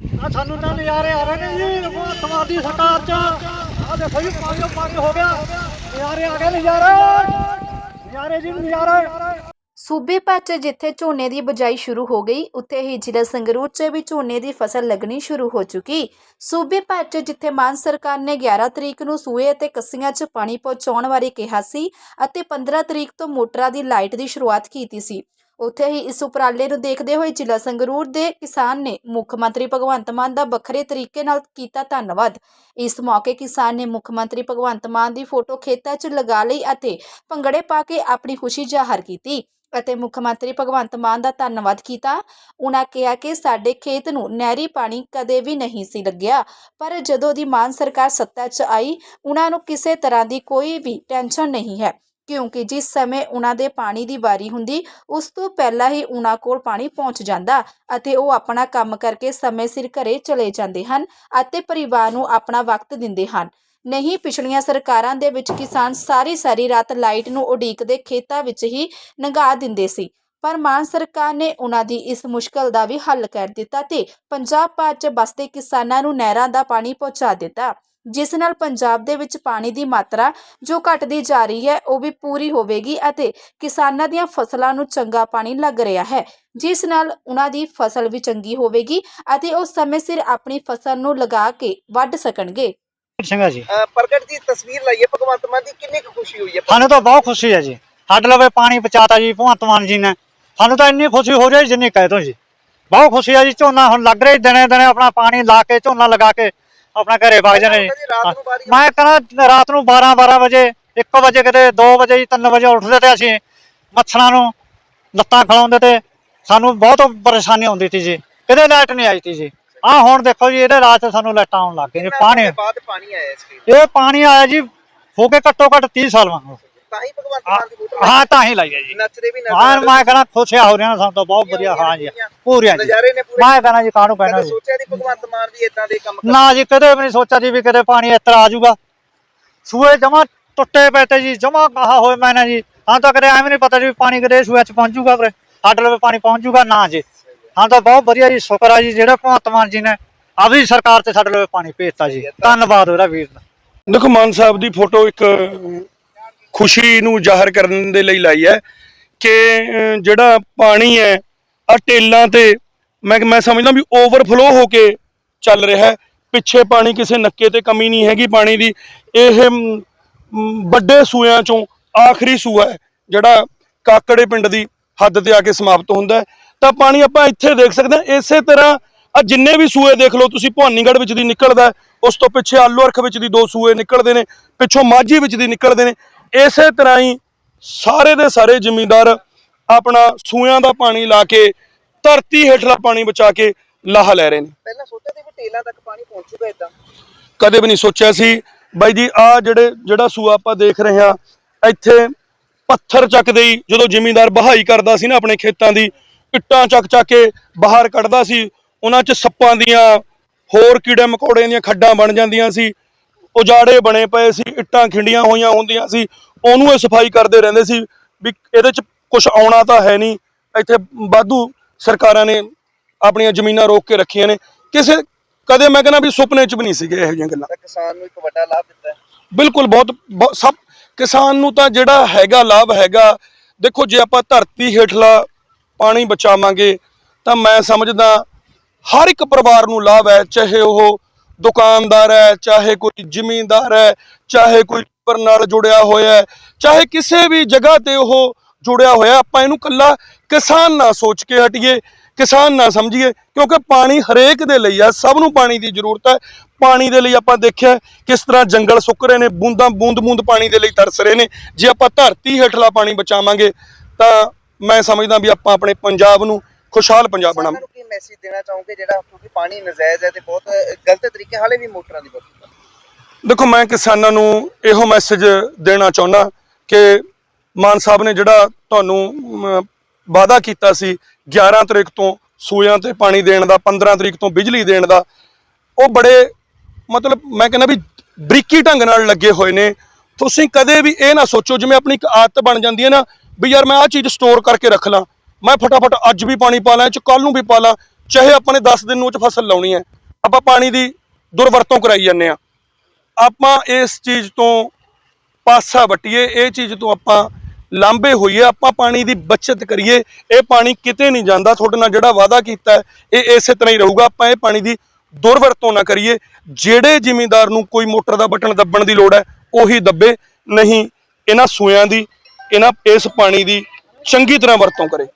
ਆ ਸਾਨੂੰ ਤਾਂ ਨਜ਼ਾਰੇ ਆ ਰਹੇ ਨੇ ਜੀ ਸਵਾਦੀ ਸਰਕਾਰ ਚ। ਆ ਦੇਖੋ ਜੀ ਪਾਣੀ ਪਾਣੀ ਹੋ ਗਿਆ। ਨਜ਼ਾਰੇ ਆ ਗਏ, ਨਜ਼ਾਰੇ। ਨਜ਼ਾਰੇ ਜੀ, ਨਜ਼ਾਰੇ। ਸੂਬੇ ਭਰ 'ਚ ਜਿੱਥੇ ਝੋਨੇ ਦੀ ਬਜਾਈ ਸ਼ੁਰੂ ਹੋ ਗਈ, ਉੱਥੇ ਹੀ ਜ਼ਿਲ੍ਹਾ ਸੰਗਰੂਰ 'ਚ ਵੀ ਝੋਨੇ ਦੀ ਫਸਲ ਲੱਗਣੀ ਸ਼ੁਰੂ ਹੋ ਚੁੱਕੀ। ਸੂਬੇ ਭਰ 'ਚ ਜਿੱਥੇ ਮਾਨ ਸਰਕਾਰ ਨੇ 11 ਤਰੀਕ ਨੂੰ ਸੂਏ ਅਤੇ ਕੱਸੀਆਂ 'ਚ ਪਾਣੀ ਪਹੁੰਚਾਉਣ ਬਾਰੇ ਕਿਹਾ ਸੀ ਅਤੇ 15 ਤਰੀਕ ਤੋਂ ਮੋਟਰਾਂ ਦੀ ਲਾਈਟ ਦੀ ਸ਼ੁਰੂਆਤ ਕੀਤੀ ਸੀ। ਉੱਥੇ ਹੀ ਇਸ ਉਪਰਾਲੇ ਨੂੰ ਦੇਖਦੇ ਹੋਏ ਜ਼ਿਲ੍ਹਾ ਸੰਗਰੂਰ ਦੇ ਕਿਸਾਨ ਨੇ ਮੁੱਖ ਮੰਤਰੀ ਭਗਵੰਤ ਮਾਨ ਦਾ ਵੱਖਰੇ ਤਰੀਕੇ ਨਾਲ ਕੀਤਾ ਧੰਨਵਾਦ। ਇਸ ਮੌਕੇ ਕਿਸਾਨ ਨੇ ਮੁੱਖ ਮੰਤਰੀ ਭਗਵੰਤ ਮਾਨ ਦੀ ਫੋਟੋ ਖੇਤਾਂ 'ਚ ਲਗਾ ਲਈ ਅਤੇ ਭੰਗੜੇ ਪਾ ਕੇ ਆਪਣੀ ਖੁਸ਼ੀ ਜ਼ਾਹਰ ਕੀਤੀ ਅਤੇ ਮੁੱਖ ਮੰਤਰੀ ਭਗਵੰਤ ਮਾਨ ਦਾ ਧੰਨਵਾਦ ਕੀਤਾ। ਉਹਨਾਂ ਕਿਹਾ ਕਿ ਸਾਡੇ ਖੇਤ ਨੂੰ ਨਹਿਰੀ ਪਾਣੀ ਕਦੇ ਵੀ ਨਹੀਂ ਸੀ ਲੱਗਿਆ, ਪਰ ਜਦੋਂ ਦੀ ਮਾਨ ਸਰਕਾਰ ਸੱਤਾ 'ਚ ਆਈ ਉਹਨਾਂ ਨੂੰ ਕਿਸੇ ਤਰ੍ਹਾਂ ਦੀ ਕੋਈ ਵੀ ਟੈਨਸ਼ਨ ਨਹੀਂ ਹੈ। ਕਿਉਂਕਿ ਜਿਸ ਸਮੇਂ ਉਹਨਾਂ ਦੇ ਪਾਣੀ ਦੀ ਵਾਰੀ ਹੁੰਦੀ, ਉਸ ਤੋਂ ਪਹਿਲਾਂ ਹੀ ਉਹਨਾਂ ਕੋਲ ਪਾਣੀ ਪਹੁੰਚ ਜਾਂਦਾ ਅਤੇ ਉਹ ਆਪਣਾ ਕੰਮ ਕਰਕੇ ਸਮੇਂ ਸਿਰ ਘਰੇ ਚਲੇ ਜਾਂਦੇ ਹਨ ਅਤੇ ਪਰਿਵਾਰ ਨੂੰ ਆਪਣਾ ਵਕਤ ਦਿੰਦੇ ਹਨ। ਨਹੀਂ, ਪਿਛਲੀਆਂ ਸਰਕਾਰਾਂ ਦੇ ਵਿੱਚ ਕਿਸਾਨ ਸਾਰੀ ਸਾਰੀ ਰਾਤ ਲਾਈਟ ਨੂੰ ਉਡੀਕਦੇ ਖੇਤਾਂ ਵਿੱਚ ਹੀ ਲੰਘਾ ਦਿੰਦੇ ਸੀ, ਪਰ ਮਾਨ ਸਰਕਾਰ ਨੇ ਉਹਨਾਂ ਦੀ ਇਸ ਮੁਸ਼ਕਲ ਦਾ ਵੀ ਹੱਲ ਕਰ ਦਿੱਤਾ ਤੇ ਪੰਜਾਬ ਭਰ 'ਚ ਬਸਦੇ ਕਿਸਾਨਾਂ ਨੂੰ ਨਹਿਰਾਂ ਦਾ ਪਾਣੀ ਪਹੁੰਚਾ ਦਿੱਤਾ। ਜਿਸ ਨਾਲ ਪੰਜਾਬ ਦੇ ਵਿੱਚ ਪਾਣੀ ਦੀ ਮਾਤਰਾ ਜੋ ਘਟਦੀ ਜਾ ਰਹੀ ਹੈ ਉਹ ਵੀ ਪੂਰੀ ਹੋਵੇਗੀ ਅਤੇ ਕਿਸਾਨਾਂ ਦੀਆਂ ਫਸਲਾਂ ਨੂੰ ਚੰਗਾ ਪਾਣੀ ਲੱਗ ਰਿਹਾ ਹੈ। ਜਿਸ ਨਾਲ ਉਹਨਾਂ ਦੀ ਫਸਲ ਵੀ ਚੰਗੀ ਹੋਵੇਗੀ ਅਤੇ ਉਹ ਸਮੇਂ ਸਿਰ ਆਪਣੀ ਫਸਲ ਨੂੰ ਲਗਾ ਕੇ ਵੱਢ ਸਕਣਗੇ। ਸਿੰਘਾ ਜੀ। ਅਹ ਪ੍ਰਗਟ ਦੀ ਤਸਵੀਰ ਲਾਈਏ ਭਗਵੰਤ ਮਾਨ ਦੀ ਕਿੰਨੀ ਕੁ ਖੁਸ਼ੀ ਹੋਈ ਹੈ? ਸਾਨੂੰ ਤਾਂ ਬਹੁਤ ਖੁਸ਼ੀ ਹੈ ਜੀ। ਸਾਡੇ ਲਵੇ ਪਾਣੀ ਪਹੁੰਚਾਤਾ ਜੀ ਭਗਵੰਤ ਮਾਨ ਜੀ ਨੇ। ਸਾਨੂੰ ਤਾਂ ਇੰਨੀ ਖੁਸ਼ੀ ਹੋ ਰਹੀ ਹੈ ਜਿੰਨੀ ਕਹਿ ਦੋ ਜੀ। ਬਹੁਤ ਖੁਸ਼ੀ ਹੈ ਜੀ ਝੋਨਾ ਹੁਣ ਲੱਗ ਰਿਹਾ ਦਿਨੇ ਦਿਨੇ ਆਪਣਾ ਪਾਣੀ ਲਾ ਕੇ ਝੋਨਾ ਲਗਾ ਕੇ। ਆਪਣਾ ਘਰੇ ਵਗ ਜਾਣੇ। ਜੀ ਰਾਤ ਨੂੰ ਬਾਰੀ ਮੈਂ ਕਹਿੰਦਾ ਰਾਤ ਨੂੰ 12 12 ਵਜੇ 1 ਵਜੇ ਕਿਤੇ 2 ਵਜੇ ਜੀ 3 ਵਜੇ ਉੱਠਦੇ ਤੇ ਅਸੀਂ ਮੱਛਰਾਂ ਨੂੰ ਲੱਤਾਂ ਖਿਲਾਉਂਦੇ ਤੇ ਸਾਨੂੰ ਬਹੁਤ ਪਰੇਸ਼ਾਨੀ ਆਉਂਦੀ ਸੀ ਜੀ। ਕਿਤੇ ਲਾਈਟ ਨਹੀਂ ਆਈ ਸੀ ਜੀ। ਆਹ ਹੁਣ ਦੇਖੋ ਜੀ ਇਹਦੇ ਰਾਤ ਸਾਨੂੰ ਲਾਈਟਾਂ ਆਉਣ ਲੱਗ ਗਈਆਂ ਜੀ ਪਾਣੀ। ਬਾਅਦ ਪਾਣੀ ਆਇਆ ਇਸ ਇਹ ਪਾਣੀ ਆਇਆ ਜੀ ਹੋ ਕੇ ਘੱਟੋ ਘੱਟ 30 ਸਾਲ ਵਾਂਗੂ। ਤਾਂ ਹੀ ਭਗਵੰਤ ਮਾਨ ਦੀ ਵੋਟ ਹਾਂ ਤਾਂ ਹੀ ਲਾਈ ਹੈ ਜੀ। ਨੱਚਦੇ ਵੀ ਹਾਂ ਮੈਂ ਕਹਿੰਦਾ ਖੁਸ਼ਿਆ ਹੋ ਰਿਹਾ ਸਾਨੂੰ ਤਾਂ ਬਹੁਤ ਵਧੀਆ ਹਾਂ ਜੀ ਪੂਰੀਆਂ ਜੀ। ਨਜ਼ਾਰੇ ਨੇ ਪੂਰੇ। ਮੈਂ ਕਹਿੰਦਾ ਜੀ ਕਾਹਨੂੰ ਕਹਿਣਾ ਜੀ? ਸੋਚਿਆ ਨਹੀਂ ਭਗਵੰਤ ਮਾਨ ਵੀ ਇਦਾਂ ਦੇ ਕੰਮ ਨਾ ਜੀ ਕਦੇ ਵੀ ਨਹੀਂ ਸੋਚਿਆ ਜੀ ਵੀ ਕਦੇ ਪਾਣੀ ਇਸ ਤਰ੍ਹਾਂ ਆ ਜਾਊਗਾ। ਸੂਏ ਜਮਾ ਟੁੱਟੇ ਪਏ ਤੇ ਜੀ ਜਮਾ ਕਹਾ ਹੋਏ ਮੈਨੇ ਜੀ। ਹਾਂ ਤਾਂ ਕਦੇ ਐਵੇਂ ਨਹੀਂ ਪਤਾ ਜੀ ਪਾਣੀ ਕਦੇ ਸੂਏ ਚ ਪਹੁੰਚ ਜਾਊਗਾ ਵੀਰੇ ਸਾਡੇ ਲਵੇ ਪਾਣੀ ਪਹੁੰਚ ਜਾਊਗਾ ਨਾ ਜੀ। ਹਾਂ ਤਾਂ ਬਹੁਤ ਵਧੀਆ ਜੀ ਸ਼ੁਕਰ ਆ ਜੀ ਜਿਹੜਾ ਭਗਵੰਤ ਮਾਨ ਜੀ ਨੇ ਆਪਦੀ ਸਰਕਾਰ ਤੇ ਸਾਡੇ ਲਵੇ ਪਾਣੀ ਭੇਜਤਾ ਜੀ। ਧੰਨਵਾਦ ਉਹਦਾ ਵੀਰ ਦਾ। ਦੇਖੋ ਮਾਨ ਸਾਹਿਬ ਦੀ ਫੋਟੋ ਇੱਕ ਖੁਸ਼ੀ ਨੂੰ ਜ਼ਾਹਰ ਕਰਨ ਦੇ ਲਈ ਲਾਈ ਹੈ ਕਿ ਜਿਹੜਾ ਪਾਣੀ ਹੈ ਆ ਟੇਲਾਂ ਤੇ ਮੈਂ ਮੈਂ ਸਮਝਦਾ ਵੀ ਓਵਰਫਲੋ ਹੋ ਕੇ ਚੱਲ ਰਿਹਾ ਹੈ। ਪਿੱਛੇ ਪਾਣੀ ਕਿਸੇ ਨੱਕੇ ਤੇ ਕਮੀ ਨਹੀਂ ਹੈਗੀ ਪਾਣੀ ਦੀ। ਇਹ ਵੱਡੇ ਸੂਆਂ ਚੋਂ ਆਖਰੀ ਸੂਆ ਹੈ, ਜਿਹੜਾ ਕਾਕੜੇ ਪਿੰਡ ਦੀ ਹੱਦ ਤੇ ਆ ਕੇ ਸਮਾਪਤ ਹੁੰਦਾ ਹੈ। ਤਾਂ ਪਾਣੀ ਆਪਾਂ ਇੱਥੇ ਦੇਖ ਸਕਦੇ ਹਾਂ, ਇਸੇ ਤਰ੍ਹਾਂ ਆ ਜਿੰਨੇ ਵੀ ਸੂਏ ਦੇਖ ਲਓ ਤੁਸੀਂ, ਭਵਾਨੀਗੜ੍ਹ ਵਿੱਚ ਦੀ ਨਿਕਲਦਾ ਉਸ ਤੋਂ ਪਿੱਛੇ ਆਲੂ ਅਰਖ ਵਿੱਚ ਦੀ ਦੋ ਸੂਏ ਨਿਕਲਦੇ ਨੇ, ਪਿੱਛੋਂ ਮਾਝੀ ਵਿੱਚ ਦੀ ਨਿਕਲਦੇ ਨੇ। ਇਸੇ ਤਰ੍ਹਾਂ ਹੀ ਸਾਰੇ ਦੇ ਸਾਰੇ ਜ਼ਿਮੀਂਦਾਰ ਆਪਣਾ ਸੂਆਂ ਦਾ ਪਾਣੀ ਲਾ ਕੇ ਧਰਤੀ ਹੇਠਲਾ ਪਾਣੀ ਬਚਾ ਕੇ ਲਾਹਾ ਲੈ ਰਹੇ ਨੇ। ਪਹਿਲਾਂ ਸੋਚਿਆ ਸੀ ਵੀ ਟੇਲਾਂ ਤੱਕ ਪਾਣੀ ਪਹੁੰਚੂਗਾ ਇਦਾਂ। ਕਦੇ ਵੀ ਨਹੀਂ ਸੋਚਿਆ ਸੀ। ਬਾਈ ਜੀ ਆ ਜਿਹੜੇ ਜਿਹੜਾ ਸੂਆ ਆਪਾਂ ਦੇਖ ਰਹੇ ਹਾਂ ਇੱਥੇ ਪੱਥਰ ਚੱਕਦੇ ਹੀ ਜਦੋਂ ਜ਼ਿਮੀਂਦਾਰ ਬਹਾਈ ਕਰਦਾ ਸੀ ਨਾ ਆਪਣੇ ਖੇਤਾਂ ਦੀ ਇੱਟਾਂ ਚੱਕ ਚੱਕ ਕੇ ਬਾਹਰ ਕੱਢਦਾ ਸੀ ਉਹਨਾਂ 'ਚ ਸੱਪਾਂ ਦੀਆਂ ਹੋਰ ਕੀੜੇ ਮਕੌੜਿਆਂ ਦੀਆਂ ਖੱਡਾਂ ਬਣ ਜਾਂਦੀਆਂ ਸੀ। ਉਜਾੜੇ ਬਣੇ ਪਏ ਸੀ ਇੱਟਾਂ ਖਿੰਡੀਆਂ ਹੋਈਆਂ ਹੁੰਦੀਆਂ ਸੀ ਉਹਨੂੰ ਇਹ ਸਫ਼ਾਈ ਕਰਦੇ ਰਹਿੰਦੇ ਸੀ ਵੀ ਇਹਦੇ 'ਚ ਕੁਝ ਆਉਣਾ ਤਾਂ ਹੈ ਨਹੀਂ। ਇੱਥੇ ਵਾਧੂ ਸਰਕਾਰਾਂ ਨੇ ਆਪਣੀਆਂ ਜ਼ਮੀਨਾਂ ਰੋਕ ਕੇ ਰੱਖੀਆਂ ਨੇ। ਕਿਸੇ ਕਦੇ ਮੈਂ ਕਹਿੰਦਾ ਵੀ ਸੁਪਨੇ 'ਚ ਵੀ ਨਹੀਂ ਸੀਗੇ ਇਹੋ ਜਿਹੀਆਂ ਗੱਲਾਂ। ਕਿਸਾਨ ਨੂੰ ਇੱਕ ਵੱਡਾ ਲਾਭ ਦਿੱਤਾ। ਬਿਲਕੁਲ ਬਹੁਤ- ਸਭ ਕਿਸਾਨ ਨੂੰ ਤਾਂ ਜਿਹੜਾ ਹੈਗਾ ਲਾਭ ਹੈਗਾ। ਦੇਖੋ ਜੇ ਆਪਾਂ ਧਰਤੀ ਹੇਠਲਾ ਪਾਣੀ ਬਚਾਵਾਂਗੇ ਤਾਂ ਮੈਂ ਸਮਝਦਾ ਹਰ ਇੱਕ ਪਰਿਵਾਰ ਨੂੰ ਲਾਭ ਹੈ ਚਾਹੇ ਉਹ ਦੁਕਾਨਦਾਰ ਹੈ, ਚਾਹੇ ਕੋਈ ਜ਼ਿਮੀਂਦਾਰ ਹੈ, ਚਾਹੇ ਕੋਈ ਪਰ ਨਾਲ ਜੁੜਿਆ ਹੋਇਆ ਹੈ, ਚਾਹੇ ਕਿਸੇ ਵੀ ਜਗ੍ਹਾ ਤੇ ਉਹ ਜੁੜਿਆ ਹੋਇਆ ਆਪਾਂ ਇਹਨੂੰ ਕੱਲਾ ਕਿਸਾਨ ਨਾ ਸੋਚ ਕੇ ਹਟੀਏ, ਕਿਸਾਨ ਨਾ ਸਮਝੀਏ, ਕਿਉਂਕਿ ਪਾਣੀ ਹਰੇਕ ਦੇ ਲਈ ਆ, ਸਭ ਨੂੰ ਪਾਣੀ ਦੀ ਜ਼ਰੂਰਤ ਹੈ। ਪਾਣੀ ਦੇ ਲਈ ਆਪਾਂ ਦੇਖਿਆ ਕਿਸ ਤਰ੍ਹਾਂ ਜੰਗਲ ਸੁੱਕ ਰਹੇ ਨੇ, ਬੂੰਦਾਂ ਬੂੰਦ ਬੂੰਦ ਪਾਣੀ ਦੇ ਲਈ ਤਰਸ ਰਹੇ ਨੇ। ਜੇ ਆਪਾਂ ਧਰਤੀ ਹੇਠਲਾ ਪਾਣੀ ਬਚਾਵਾਂਗੇ ਤਾਂ ਮੈਂ ਸਮਝਦਾ ਵੀ ਆਪਾਂ ਆਪਣੇ ਪੰਜਾਬ ਨੂੰ ਖੁਸ਼ਹਾਲ ਪੰਜਾਬ ਬਣਾਵਾਂਗੇ। ਮੈਸੇਜ ਦੇਣਾ ਚਾਹੋਗੇ ਜਿਹੜਾ ਕਿਉਂਕਿ ਪਾਣੀ ਨਜਾਇਜ਼ ਹੈ ਤੇ ਬਹੁਤ ਗਲਤ ਤਰੀਕੇ ਹਾਲੇ ਵੀ ਮੋਟਰਾਂ ਦੀ ਵਰਤੋਂ ਦੇਖੋ ਮੈਂ ਕਿਸਾਨਾਂ ਨੂੰ ਇਹੋ ਮੈਸੇਜ ਦੇਣਾ ਚਾਹੁੰਦਾ ਕਿ ਮਾਨ ਸਾਹਿਬ ਨੇ ਜਿਹੜਾ ਤੁਹਾਨੂੰ ਅਮ, ਵਾਅਦਾ ਕੀਤਾ ਸੀ 11 ਤਰੀਕ ਤੋਂ ਸੂਇਆਂ ਤੇ ਪਾਣੀ ਦੇਣ ਦਾ 15 ਤਰੀਕ ਤੋਂ ਬਿਜਲੀ ਦੇਣ ਦਾ ਉਹ ਬੜੇ ਮਤਲਬ ਮੈਂ ਕਹਿੰਦਾ ਵੀ ਬਰੀਕੀ ਢੰਗ ਨਾਲ ਲੱਗੇ ਹੋਏ ਨੇ। ਤੁਸੀਂ ਕਦੇ ਵੀ ਇਹ ਨਾ ਸੋਚੋ ਜਿਵੇਂ ਆਪਣੀ ਇੱਕ ਆਦਤ ਬਣ ਜਾਂਦੀ ਹੈ ਨਾ ਵੀ ਯਾਰ ਮੈਂ ਆਹ ਚੀਜ਼ ਸਟੋਰ ਕਰਕੇ ਰੱਖ ਲਾਂ। ਮੈਂ ਫਟਾਫਟ ਅੱਜ ਵੀ ਪਾਣੀ ਪਾ ਲਾਂ ਚ ਕੱਲ ਨੂੰ ਵੀ ਪਾ ਲਾਂ, ਚਾਹੇ ਆਪਾਂ ਨੇ 10 ਦਿਨ ਨੂੰ ਚ ਫਸਲ ਲਾਉਣੀ ਹੈ। ਆਪਾਂ ਪਾਣੀ ਦੀ ਦੁਰਵਰਤੋਂ ਕਰਾਈ ਜਾਂਦੇ ਆ ਆਪਾਂ ਇਸ ਚੀਜ਼ ਤੋਂ ਪਾਸਾ ਵਟੀਏ, ਇਹ ਚੀਜ਼ ਤੋਂ ਆਪਾਂ ਲਾਂਬੇ ਹੋਈਏ, ਆਪਾਂ ਪਾਣੀ ਦੀ ਬਚਤ ਕਰੀਏ। ਇਹ ਪਾਣੀ ਕਿਤੇ ਨਹੀਂ ਜਾਂਦਾ, ਤੁਹਾਡੇ ਨਾਲ ਜਿਹੜਾ ਵਾਅਦਾ ਕੀਤਾ ਇਹ ਇਸੇ ਤਰ੍ਹਾਂ ਹੀ ਰਹੂਗਾ। ਆਪਾਂ ਇਹ ਪਾਣੀ ਦੀ ਦੁਰਵਰਤੋਂ ਨਾ ਕਰੀਏ। ਜਿਹੜੇ ਜ਼ਿਮੀਂਦਾਰ ਨੂੰ ਕੋਈ ਮੋਟਰ ਦਾ ਬਟਨ ਦੱਬਣ ਦੀ ਲੋੜ ਹੈ, ਉਹੀ ਦੱਬੇ, ਨਹੀਂ, ਇਹਨਾਂ ਸੂਆਂ ਦੀ, ਇਹਨਾਂ ਇਸ ਪਾਣੀ ਦੀ ਚੰਗੀ ਤਰ੍ਹਾਂ ਵਰਤੋਂ ਕਰੇ।